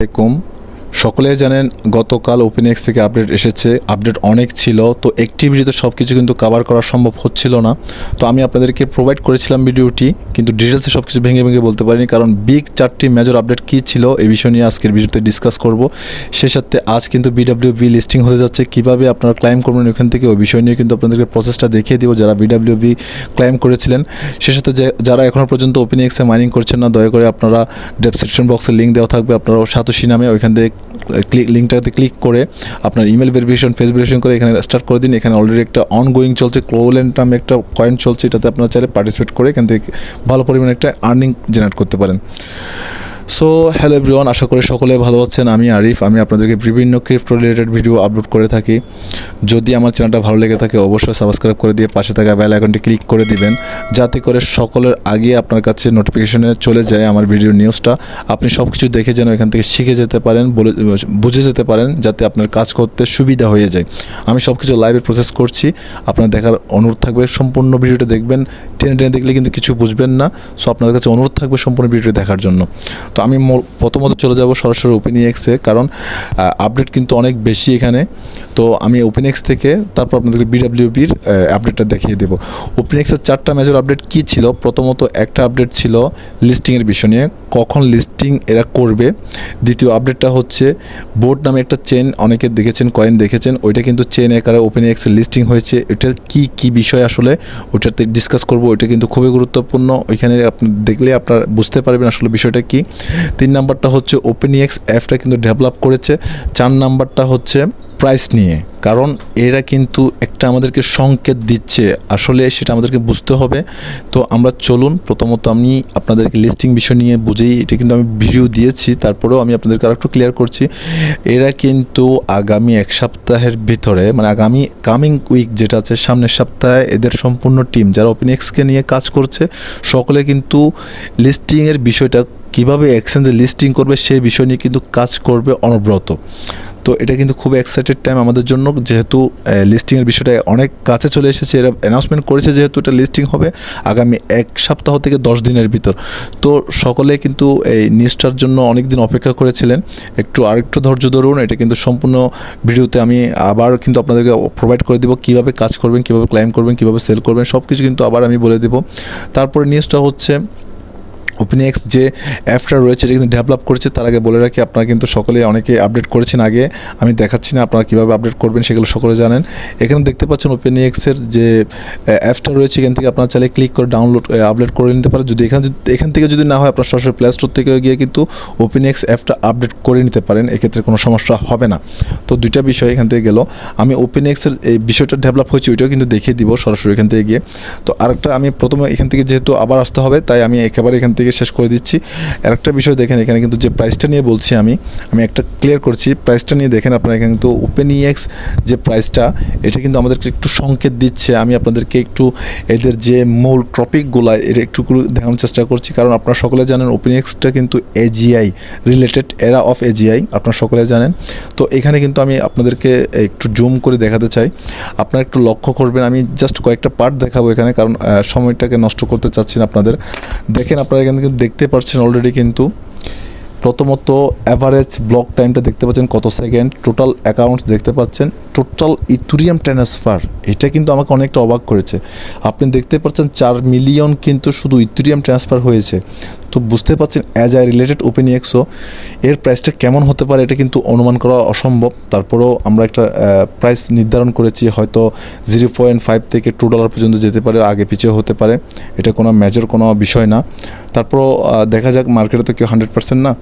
আলাইকুম। সকলে জানেন গতকাল ওপেনএক্স থেকে আপডেট এসেছে। আপডেট অনেক ছিল, তো একটি ভিডিওতে সব কিছু কিন্তু কভার করা সম্ভব হচ্ছিল না। তো আমি আপনাদেরকে প্রোভাইড করেছিলাম ভিডিওটি, কিন্তু ডিটেলসে সব কিছু ভেঙে ভেঙে বলতে পারিনি, কারণ বিগ চারটি মেজর আপডেট কী ছিল এই বিষয় নিয়ে আজকের ভিডিওতে ডিসকাস করব। সে সাথে আজ কিন্তু বিডাব্লিউ বি লিস্টিং হতে যাচ্ছে, কীভাবে আপনারা ক্লাইম করবেন ওখান থেকে, ওই বিষয় নিয়ে কিন্তু আপনাদেরকে প্রসেসটা দেখিয়ে দিব, যারা বিডাব্লিউ বি ক্লাইম করেছিলেন। সে সাথে যারা এখনও পর্যন্ত ওপেন এক্সে মাইনিং করছেন না, দয়া করে আপনারা ডেসক্রিপশন বক্সে লিঙ্ক দেওয়া থাকবে আপনারা সাতোশি নামে ওইখান থেকে ক্লিক লিঙ্কটাতে ক্লিক করে আপনার ইমেল ভেরিফিকেশন ফেস ভেরিফিকেশন করে এখানে স্টার্ট করে দিন। এখানে অলরেডি একটা অনগোয়িং চলছে ক্লোলেন্ট নামে একটা কয়েন চলছে, এটাতে আপনারা চাইলে পার্টিসিপেট করে এখান থেকে ভালো পরিমাণে একটা আর্নিং জেনারেট করতে পারেন। সো হ্যালো এভরিওয়ান আশা করি সকলে ভালো আছেন। আমি আরিফ, আমি আপনাদেরকে বিভিন্ন ক্রিপ্টো রিলেটেড ভিডিও আপলোড করে থাকি। যদি আমার চ্যানেলটা ভালো লেগে থাকে, অবশ্যই সাবস্ক্রাইব করে দিয়ে পাশে থাকা বেল আইকনটি ক্লিক করে দিবেন। যাতে করে সকলের আগে আপনার কাছে নোটিফিকেশনে চলে যায় আমার ভিডিও নিউজটা আপনি সব কিছু দেখে যেন এখান থেকে শিখে যেতে পারেন, বলে, বুঝে যেতে পারেন, যাতে আপনার কাজ করতে সুবিধা হয়ে যায়। আমি সব কিছু লাইভে প্রসেস করছি। আপনার দেখার অনুরোধ থাকবে, সম্পূর্ণ ভিডিওটা দেখবেন। টেনে টেনে দেখলে কিন্তু কিছু বুঝবেন না। সো আপনার কাছে অনুরোধ থাকবে সম্পূর্ণ ভিডিওটি দেখার জন্য। তো আমি প্রথমত চলে যাব সরাসরি ওপেন এক্সে কারণ আপডেট কিন্তু অনেক বেশি এখানে। তো আমি ওপেন এক্স থেকে তারপর আপনাদেরকে বিডাব্লিউবির আপডেটটা দেখিয়ে দেবো। ওপেন এক্সের চারটা মেজর আপডেট কী ছিল? প্রথমত একটা আপডেট ছিল লিস্টিংয়ের বিষয় নিয়ে, কখন লিস্টিং এরা করবে। দ্বিতীয় আপডেটটা হচ্ছে বোর্ড নামে একটা চেন অনেকে দেখেছেন কয়েন দেখেছেন, ওইটা কিন্তু চেন আকারে ওপেন এক্সের লিস্টিং হয়েছে। এটা কি কি বিষয় আসলে ওইটাতে ডিসকাস করব, ওইটা কিন্তু খুবই গুরুত্বপূর্ণ। ওইখানে আপনি দেখলে আপনার বুঝতে পারবেন আসলে বিষয়টা কি। তিন নাম্বারটা হচ্ছে ওপেন এক্স অ্যাপটা কিন্তু ডেভেলপ করেছে। চার নাম্বারটা হচ্ছে প্রাইস নিয়ে। কারণ এরা কিন্তু একটা আমাদেরকে সংকেত দিচ্ছে। আসলে সেটা আমাদেরকে বুঝতে হবে। তো আমরা চলুন, প্রথমত আমি আপনাদেরকে লিস্টিং বিষয় নিয়ে বুঝেই এটা কিন্তু আমি ভিডিও দিয়েছি, তারপরেও আমি আপনাদেরকে আরেকটু ক্লিয়ার করছি। এরা কিন্তু আগামী এক সপ্তাহের ভিতরে মানে আগামী কামিং উইক যেটা আছে, সামনের সপ্তাহে এদের সম্পূর্ণ টিম যারা ওপেন এক্সকে নিয়ে কাজ করছে, সকলে কিন্তু লিস্টিংয়ের বিষয়টা কীভাবে এক্সচেঞ্জে লিস্টিং করবে সেই বিষয় নিয়ে কিন্তু কাজ করবে অনবরত। তো এটা কিন্তু খুব এক্সাইটেড টাইম আমাদের জন্য, যেহেতু লিস্টিংয়ের বিষয়টা অনেক কাছে চলে এসেছে, এরা অ্যানাউন্সমেন্ট করেছে যেহেতু এটা লিস্টিং হবে আগামী এক সপ্তাহ থেকে দশ দিনের ভিতর। তো সকলে কিন্তু এই নিউজটার জন্য অনেক দিন অপেক্ষা করেছিলেন। একটু আরেকটু ধৈর্য ধরুন, এটা কিন্তু সম্পূর্ণ ভিডিওতে আমি আবার কিন্তু আপনাদেরকে প্রোভাইড করে দিব, কীভাবে কাজ করবেন, কীভাবে ক্লাইম করবেন, কীভাবে সেল করবেন সব কিছু কিন্তু আবার আমি বলে দেবো। তারপরে নিউজটা হচ্ছে ওপেনএক্স যে অ্যাপটা রয়েছে, এটা কিন্তু ডেভেলপ করেছে, তার আগে বলে রাখি, আপনারা কিন্তু সকলে অনেকে আপডেট করেছেন আগে। আমি দেখাচ্ছি না আপনারা কীভাবে আপডেট করবেন, সেগুলো সকলে জানেন। এখানে দেখতে পাচ্ছেন ওপেনএক্সের যে অ্যাপটা রয়েছে, এখান থেকে আপনারা চাইলে ক্লিক করে ডাউনলোড আপডেট করে নিতে পারেন। যদি এখান এখান থেকে যদি না হয়, আপনার সরাসরি প্লে স্টোর থেকে গিয়ে কিন্তু ওপেনএক্স অ্যাপটা আপডেট করে নিতে পারেন। এক্ষেত্রে কোনো সমস্যা হবে না। তো দুইটা বিষয় এখান থেকে গেল। আমি ওপেনএক্সের এই বিষয়টা ডেভেলপ হয়েছে, ওইটাও কিন্তু দেখিয়ে দিব সরাসরি এখান থেকে গিয়ে। তো আরেকটা আমি প্রথমে এখান থেকে যেহেতু আবার আসতে হবে, তাই আমি একেবারে এখান থেকে শেষ করে দিচ্ছি। আরেকটা বিষয় দেখেন, এখানে কিন্তু যে প্রাইসটা নিয়ে বলছি আমি আমি একটা ক্লিয়ার করছি। প্রাইসটা নিয়ে দেখেন, আপনারা কিন্তু ওপেন ইএক্স যে প্রাইসটা এটা কিন্তু আমাদেরকে একটু সংকেত দিচ্ছে। আমি আপনাদেরকে একটু এদের যে মূল টপিকগুলো এটা একটু দেখানোর চেষ্টা করছি। কারণ আপনারা সকলে জানেন ওপেন এক্সটা কিন্তু এজিআই রিলেটেড এরা অফ এজিআই আপনারা সকলে জানেন। তো এখানে কিন্তু আমি আপনাদেরকে একটু জুম করে দেখাতে চাই। আপনারা একটু লক্ষ্য করবেন, আমি জাস্ট কয়েকটা পার্ট দেখাবো এখানে, কারণ সময়টাকে নষ্ট করতে চাচ্ছি না আপনাদের। দেখেন, আপনারা এখানে কিন্তু দেখতে পাচ্ছেন অলরেডি কিন্তু প্রথমত অ্যাভারেজ ব্লক টাইমটা দেখতে পাচ্ছেন কত সেকেন্ড টোটাল অ্যাকাউন্টস দেখতে পাচ্ছেন। টোটাল ইথুরিয়াম ট্রান্সফার এটা কিন্তু আমাকে অনেকটা অবাক করেছে। আপনি দেখতে পাচ্ছেন চার মিলিয়ন কিন্তু শুধু ইথুরিয়াম ট্রান্সফার হয়েছে। তো বুঝতে পারছেন অ্যাজ আই রিলেটেড ওপেন এক্সও, এর প্রাইসটা কেমন হতে পারে এটা কিন্তু অনুমান করা অসম্ভব। তারপরেও আমরা একটা প্রাইস নির্ধারণ করেছি, হয়তো জিরো পয়েন্ট ফাইভ থেকে টু ডলার পর্যন্ত যেতে পারে, আগে পিছিয়ে হতে পারে। এটা কোনো মেজর কোনো বিষয় না। তারপরও দেখা যাক মার্কেটে তো কেউ হান্ড্রেড পার্সেন্ট না।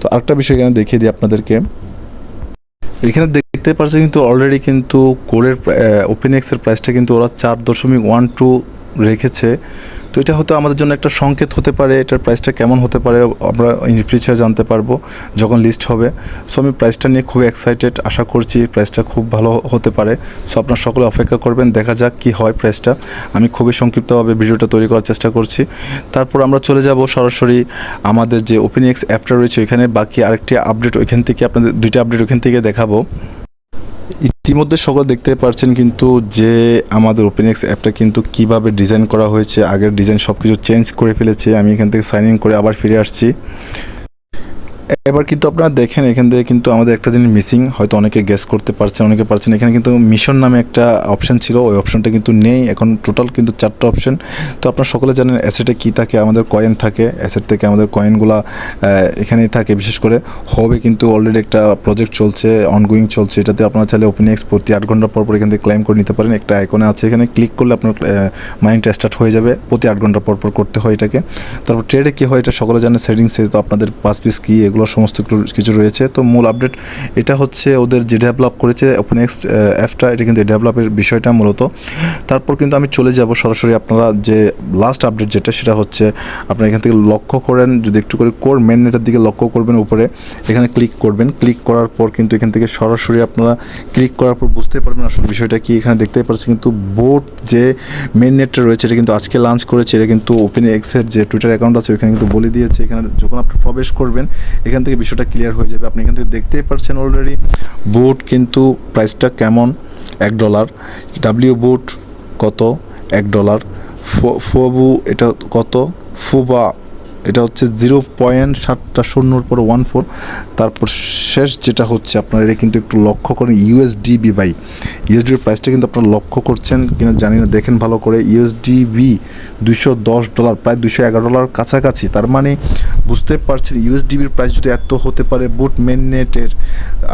তো আরেকটা বিষয় এখানে দেখিয়ে দিই আপনাদেরকে। এখানে দেখতে পাচ্ছেন কিন্তু অলরেডি কিন্তু কোরের ওপেন এক্সের প্রাইসটা কিন্তু ওরা চার দশমিক ওয়ান টু রেখেছে। তো এটা হয়তো আমাদের জন্য একটা সংকেত হতে পারে, এটার প্রাইসটা কেমন হতে পারে, আমরা ইন ফিউচার জানতে পারব যখন লিস্ট হবে। সো আমি প্রাইসটা নিয়ে খুব এক্সাইটেড আশা করছি প্রাইসটা খুব ভালো হতে পারে। সো আপনার সকলে অপেক্ষা করবেন, দেখা যাক কি হয় প্রাইসটা আমি খুবই সংক্ষিপ্তভাবে ভিডিওটা তৈরি করার চেষ্টা করছি। তারপর আমরা চলে যাব সরাসরি আমাদের যে ওপেন এক্স অ্যাপটা রয়েছে, ওইখানে বাকি আরেকটি আপডেট ওইখান থেকে আপনাদের, দুইটা আপডেট ওইখান থেকে দেখাবো। ইতিমধ্যে সকল দেখতে পারছেন কিন্তু যে আমাদের ওপেনএক্স অ্যাপটা কিন্তু কীভাবে ডিজাইন করা হয়েছে, আগের ডিজাইন সব কিছু চেঞ্জ করে ফেলেছে। আমি এখান থেকে সাইন ইন করে আবার ফিরে আসছি। এবার কিন্তু আপনারা দেখেন, এখান থেকে কিন্তু আমাদের একটা জিনিস মিসিং হয়তো অনেকে গেস করতে পারছেন, অনেকে পারছেন এখানে কিন্তু মিশন নামে একটা অপশন ছিল, ওই অপশনটা কিন্তু নেই। এখন টোটাল কিন্তু চারটা অপশন তো আপনারা সকলে জানেন অ্যাসেটে কী থাকে, আমাদের কয়েন থাকে অ্যাসেট থেকে আমাদের কয়েনগুলো এখানেই থাকে। বিশেষ করে হবে কিন্তু অলরেডি একটা প্রজেক্ট চলছে অনগোয়িং চলছে। এটাতে আপনারা চাইলে ওপেন এক্স প্রতি আট ঘণ্টা পর পর এখান থেকে ক্লেম করে নিতে পারেন। একটা আইকনে আছে, এখানে ক্লিক করলে আপনার মাইন্ডটা স্টার্ট হয়ে যাবে। প্রতি আট ঘণ্টা পর পর করতে হয় এটাকে। তারপর ট্রেডে কী হয়, এটা সকলে জানে। সেটিংসে তো আপনাদের পাঁচ পিস কী, এগুলো সমস্ত কিছু- রয়েছে। তো মূল আপডেট এটা হচ্ছে ওদের যে ডেভেলপ করেছে ওপেন এক্স অ্যাপটা এটা কিন্তু ডেভেলপের বিষয়টা মূলত। তারপর কিন্তু আমি চলে যাব সরাসরি আপনারা যে লাস্ট আপডেট যেটা, সেটা হচ্ছে আপনারা এখান থেকে লক্ষ্য করেন, যদি একটু করে কোর মেন নেটের দিকে লক্ষ্য করবেন উপরে, এখানে ক্লিক করবেন। ক্লিক করার পর কিন্তু এখান থেকে সরাসরি আপনারা ক্লিক করার পর বুঝতে পারবেন আসলে বিষয়টা কি, এখানে দেখতে পাচ্ছেন কিন্তু বোট যে মেন নেটটা রয়েছে, এটা কিন্তু আজকে লঞ্চ করেছে, এটা কিন্তু ওপেন এক্সের যে টুইটার অ্যাকাউন্ট আছে ওখানে কিন্তু বলে দিয়েছে। এখানে যখন আপনি প্রবেশ করবেন, এখান থেকে বিষয়টা ক্লিয়ার হয়ে যাবে। আপনি এখান থেকে দেখতেই পারছেন অলরেডি বুট কিন্তু প্রাইসটা কেমন? এক ডলার ডাব্লিউ বুট কত? এক ডলার ফোবু এটা কত? ফুবা এটা হচ্ছে জিরো পয়েন্ট সাতটা শূন্যর পর ওয়ান ফোর। তারপর শেষ যেটা হচ্ছে আপনার, এটা কিন্তু একটু লক্ষ্য করেন ইউএসডিবি বাই ইউএসডির প্রাইসটা কিন্তু আপনারা লক্ষ্য করছেন কিনা জানি না, দেখেন ভালো করে। ইউএসডিবি দুশো দশ ডলার প্রায় দুশো এগারো ডলার কাছাকাছি। তার মানে বুঝতে পারছেন ইউএসডিবির প্রাইস যদি এত হতে পারে বুট মেননেটের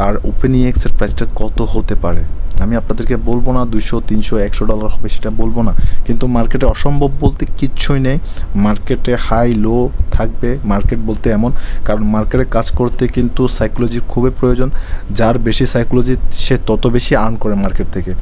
আর ওপেন এক্সের প্রাইসটা কত হতে পারে? আমি আপনাদেরকে বলব না দুশো তিনশো, একশো ডলার হবে সেটা বলব না। কিন্তু মার্কেটে অসম্ভব বলতে কিচ্ছুই নেই। মার্কেটে হাই লো থাকবে মার্কেট বলতে এমন। কারণ মার্কেটে কাজ করতে কিন্তু সাইকোলজির খুবই প্রয়োজন। যার বেশি সাইকোলজি সে তত বেশি আর্ন করে মার্কেট থেকে।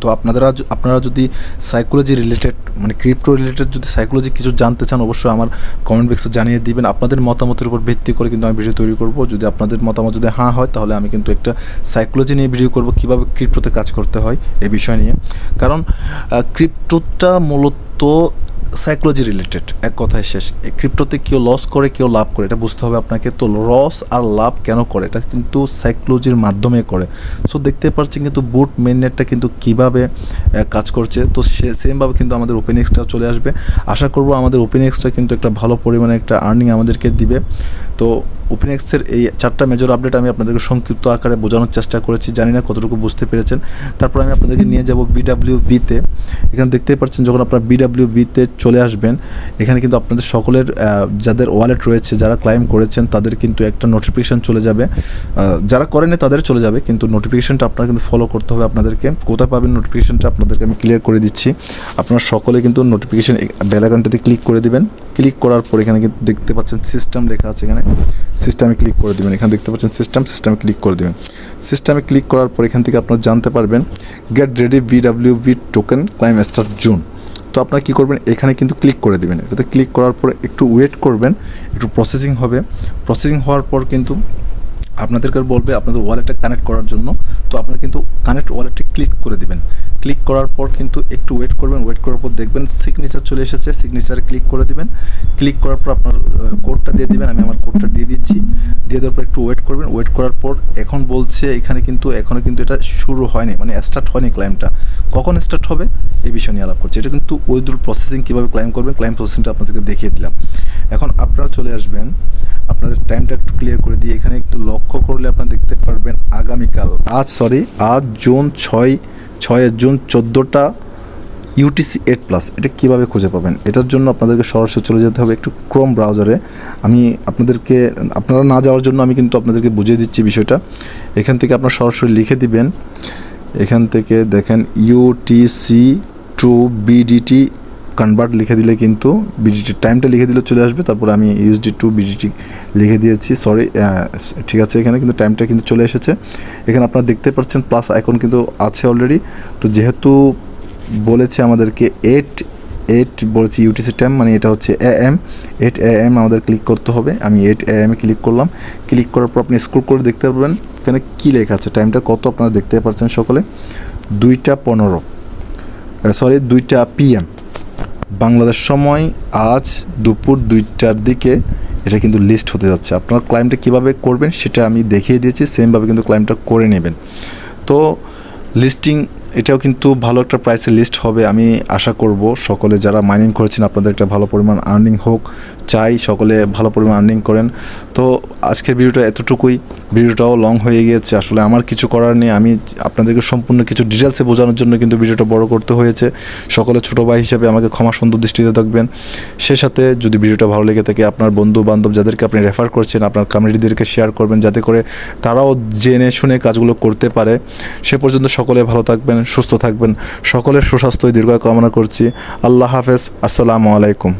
তো আপনারা আপনারা যদি সাইকোলজি রিলেটেড মানে ক্রিপ্টো রিলেটেড যদি সাইকোলজি কিছু জানতে চান, অবশ্যই আমার কমেন্ট বক্সে জানিয়ে দিবেন। আপনাদের মতামতের উপর ভিত্তি করে কিন্তু আমি ভিডিও তৈরি করব। যদি আপনাদের মতামত যদি হ্যাঁ হয়, তাহলে আমি কিন্তু একটা সাইকোলজি নিয়ে ভিডিও করব, কীভাবে ক্রিপ্টোতে কাজ করতে হয় এই বিষয় নিয়ে। কারণ ক্রিপ্টোটা মূলত সাইকোলজি রিলেটেড এক কথায় শেষ। ক্রিপ্টোতে কেউ লস করে, কেউ লাভ করে, এটা বুঝতে হবে আপনাকে। তো লস আর লাভ কেন করে? এটা কিন্তু সাইকোলজির মাধ্যমে করে। সো দেখতে পাচ্ছেন কিন্তু বুট মেন নেটটা কিন্তু কীভাবে কাজ করছে। তো সে সেমভাবে কিন্তু আমাদের ওপেন এক্সটা চলে আসবে। আশা করব আমাদের ওপেন এক্সটা কিন্তু একটা ভালো পরিমাণে একটা আর্নিং আমাদেরকে দিবে। তো ওপেন এক্সের এই চারটা মেজর আপডেট আমি আপনাদেরকে সংক্ষিপ্ত আকারে বোঝানোর চেষ্টা করেছি, জানি না কতটুকু বুঝতে পেরেছেন। তারপর আমি আপনাদেরকে নিয়ে যাব বিডাব্লিউ ভিতে এখানে দেখতেই পাচ্ছেন যখন আপনারা বিডাব্লিউ ভিতে চলে আসবেন, এখানে কিন্তু আপনাদের সকলের যাদের ওয়ালেট রয়েছে, যারা ক্লাইম করেছেন, তাদের কিন্তু একটা নোটিফিকেশান চলে যাবে। যারা করেনি তাদের চলে যাবে, কিন্তু নোটিফিকেশানটা আপনারা কিন্তু ফলো করতে হবে আপনাদেরকে। কোথায় পাবেন নোটিফিকেশানটা আপনাদেরকে আমি ক্লিয়ার করে দিচ্ছি। আপনারা সকলে কিন্তু নোটিফিকেশান বেলাকানটাতে ক্লিক করে দিবেন। ক্লিক করার পর এখানে দেখতে পাচ্ছেন সিস্টেম লেখা আছে এখানে। সিস্টেমে ক্লিক করে দিবেন। এখানে দেখতে পাচ্ছেন সিস্টেম সিস্টেমে ক্লিক করে দিবেন। সিস্টেমে ক্লিক করার পর এখান থেকে আপনারা জানতে পারবেন get ready BW B token claim star June তো আপনারা কী করবেন? এখানে কিন্তু ক্লিক করে দিবেন। এটাতে ক্লিক করার পর একটু ওয়েট করবেন, একটু প্রসেসিং হবে। প্রসেসিং হওয়ার পর কিন্তু আপনাদেরকে বলবে আপনাদের ওয়ালেটটা কানেক্ট করার জন্য। তো আপনারা কিন্তু কানেক্ট ওয়ালেটে ক্লিক করে দিবেন। ক্লিক করার পর কিন্তু একটু ওয়েট করবেন ওয়েট করার পর দেখবেন সিগনেচার চলে এসেছে সিগনেচার ক্লিক করে দিবেন। ক্লিক করার পর আপনার কোডটা দিয়ে দিবেন, আমি আমার কোডটা দিয়ে দিচ্ছি। দিয়ে দেওয়ার পর একটু ওয়েট করবেন ওয়েট করার পর এখন বলছে এখানে কিন্তু এখনও কিন্তু এটা শুরু হয়নি মানে স্টার্ট হয়নি ক্লাইমটা কখন স্টার্ট হবে? এই বিষয় নিয়ে আলাপ করছে। এটা কিন্তু উইথড্রল প্রসেসিং কীভাবে ক্লাইম করবেন ক্লাইম প্রসেসিংটা আপনাদেরকে দেখিয়ে দিলাম। এখন আপনারা চলে আসবেন, আপনাদের টাইমটা একটু ক্লিয়ার করে দিয়ে এখানে একটু লক্ষ্য করলে আপনারা দেখতে পারবেন আগামীকাল, আজ সরি আজ জুন ছয় ছয় জুন চোদ্দোটা ইউটিসি এইট প্লাস এটা কীভাবে খুঁজে পাবেন? এটার জন্য আপনাদেরকে সরাসরি চলে যেতে হবে একটু ক্রোম ব্রাউজারে আমি আপনাদেরকে, আপনারা না যাওয়ার জন্য আমি কিন্তু আপনাদেরকে বুঝিয়ে দিচ্ছি বিষয়টা। এখান থেকে আপনারা সরাসরি লিখে দিবেন। এখান থেকে দেখেন ইউটিসি টু বিডিটি কনভার্ট লিখে দিলে কিন্তু বিডিটি টাইমটা লিখে দিলে চলে আসবে। তারপরে আমি ইউএসডি টু বিডিটি লিখে দিয়েছি। সরি ঠিক আছে, এখানে কিন্তু টাইমটা কিন্তু চলে এসেছে। এখানে আপনারা দেখতে পাচ্ছেন প্লাস আইকন কিন্তু আছে অলরেডি তো যেহেতু বলেছে আমাদেরকে এইট এইট বলেছি ইউটিসি টাইম মানে এটা হচ্ছে A M eight A M আমাদের ক্লিক করতে হবে। আমি eight A M A click করলাম। ক্লিক করার পর আপনি স্ক্রল করে দেখতে পারবেন এখানে কী লেখা আছে। টাইমটা কত আপনারা দেখতে পাচ্ছেন সকলে? দুইটা পনেরো। সরি দুইটা পিএম বাংলাদেশ সময় আজ দুপুর দুইটার দিকে এটা কিন্তু লিস্ট হতে যাচ্ছে। আপনারা ক্লাইমটা কীভাবে করবেন সেটা আমি দেখিয়ে দিয়েছি সেমভাবে কিন্তু ক্লাইমটা করে নেবেন। তো লিস্টিং এটাও কিন্তু ভালো একটা প্রাইসে লিস্ট হবে, আমি আশা করব সকলে যারা মাইনিং করেছেন, আপনাদের একটা ভালো পরিমাণ আর্নিং হোক চাই, সকলে ভালো পরিমাণ আর্নিং করেন। তো আজকের ভিডিওটা এতটুকুই। ভিডিওটাও লং হয়ে গিয়েছে। আসলে আমার কিছু করার নেই। আমি আপনাদেরকে সম্পূর্ণ কিছু ডিটেলসে বোঝানোর জন্য কিন্তু ভিডিওটা বড় করতে হয়েছে। সকলে ছোট ভাই হিসেবে আমাকে ক্ষমা সুন্দর দৃষ্টিতে থাকবেন সে সাথে যদি ভিডিওটা ভালো লেগে থাকে, আপনার বন্ধু বান্ধব যাদেরকে আপনি রেফার করছেন, আপনার কমিউনিটিদেরকে শেয়ার করবেন, যাতে করে তারাও জেনে শুনে কাজগুলো করতে পারে। সে পর্যন্ত সকলে ভালো থাকবেন, সুস্থ থাকবেন। সকলের সুস্বাস্থ্য দীর্ঘ কামনা করছি। আল্লাহ হাফেজ। আসসালামু আলাইকুম।